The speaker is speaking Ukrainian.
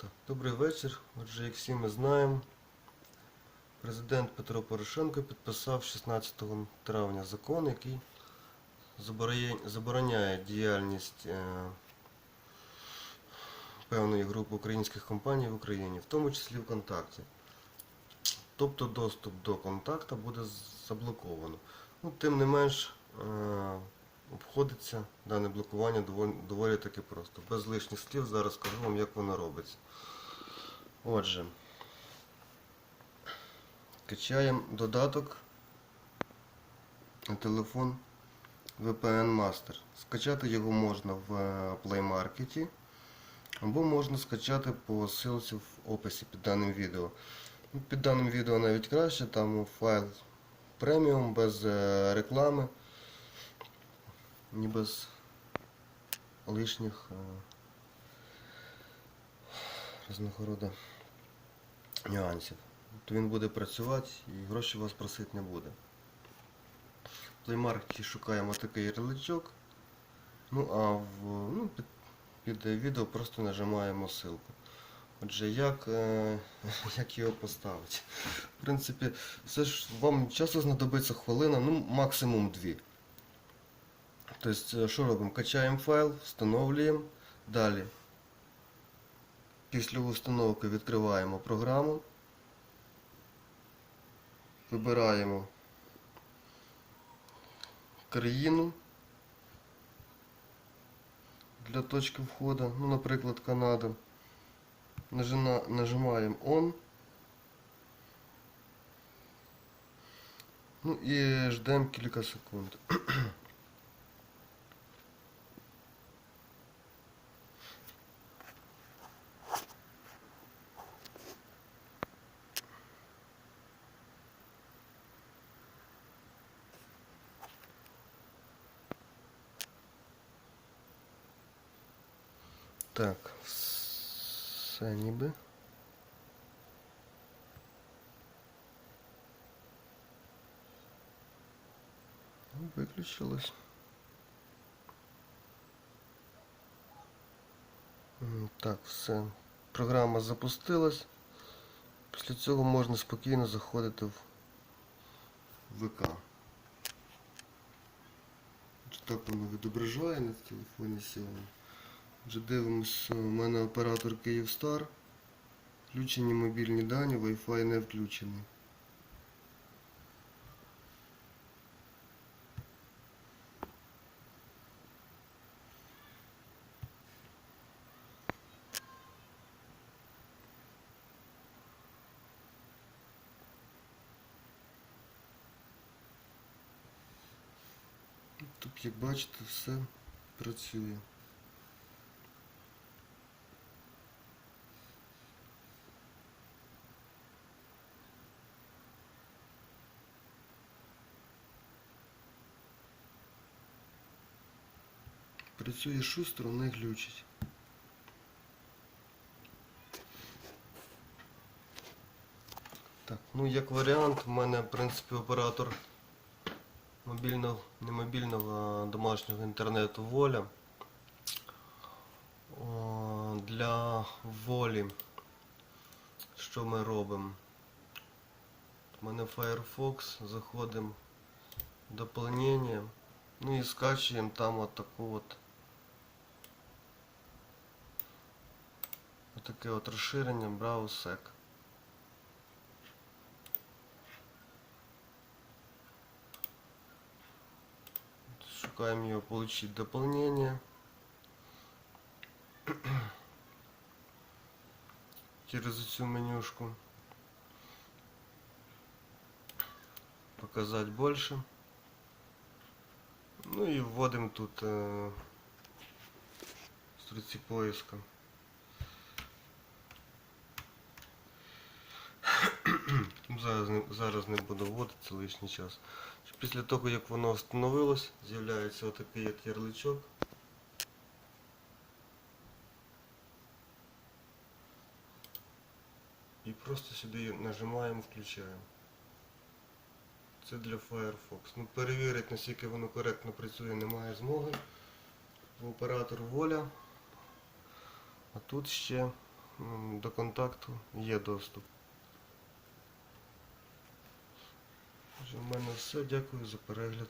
Так, добрий вечір. Отже, як всі ми знаємо, президент Петро Порошенко підписав 16 травня закон, який забороняє, забороняє діяльність е, певної групи українських компаній в Україні, в тому числі ВКонтакті. Тобто доступ до контакта буде заблоковано. Ну, тим не менш, е, обходиться дане блокування доволі, доволі таки просто. Без лишніх слів зараз скажу вам, як воно робиться. Отже, качаємо додаток на телефон VPN Master. Скачати його можна в е, Play Market або можна скачати по ссылці в описі під даним відео. Під даним відео навіть краще, там файл преміум без е, реклами, ні без лишніх е, різного роду нюансів. То він буде працювати і гроші вас просити не буде. В Market шукаємо такий ярличок. Ну а в, ну, під, під відео просто нажимаємо ссылку. Отже, як, е, як його поставити? В принципі, все ж вам часто знадобиться хвилина, ну максимум дві. Тобто, що робимо? Качаємо файл, встановлюємо. Далі. Після установки відкриваємо програму. Вибираємо країну для точки входу, ну, наприклад, Канада. Нажимаємо On. Ну і ждемо кілька секунд. Так, все ніби. Ну, Виключилось. Так, все. Програма запустилась. Після цього можна спокійно заходити в ВК. Так воно відображає на телефоні сьогодні. Вже дивимося, у мене оператор Київстар. Включені мобільні дані, Wi-Fi не включений. Тут, як бачите, все працює. Працює шустро, не глючить. Так, ну як варіант, в мене в принципі оператор мобільного, не мобільного, а домашнього інтернету воля. О, для волі, що ми робимо? У мене Firefox, заходимо в дополнення, ну і скачуємо там от таку от таке от розширення BrowSec. Шукаем ее получить дополнение. Через эту менюшку. Показать больше. Ну и вводим тут э, строці поиска. Зараз не, зараз не буду вводити лишній час. Після того, як воно встановилось, з'являється отакий от ярличок. І просто сюди нажимаємо, включаємо. Це для Firefox. Ну, перевірити, наскільки воно коректно працює, немає змоги. Оператор воля. А тут ще до контакту є доступ. У мене все. Дякую за перегляд.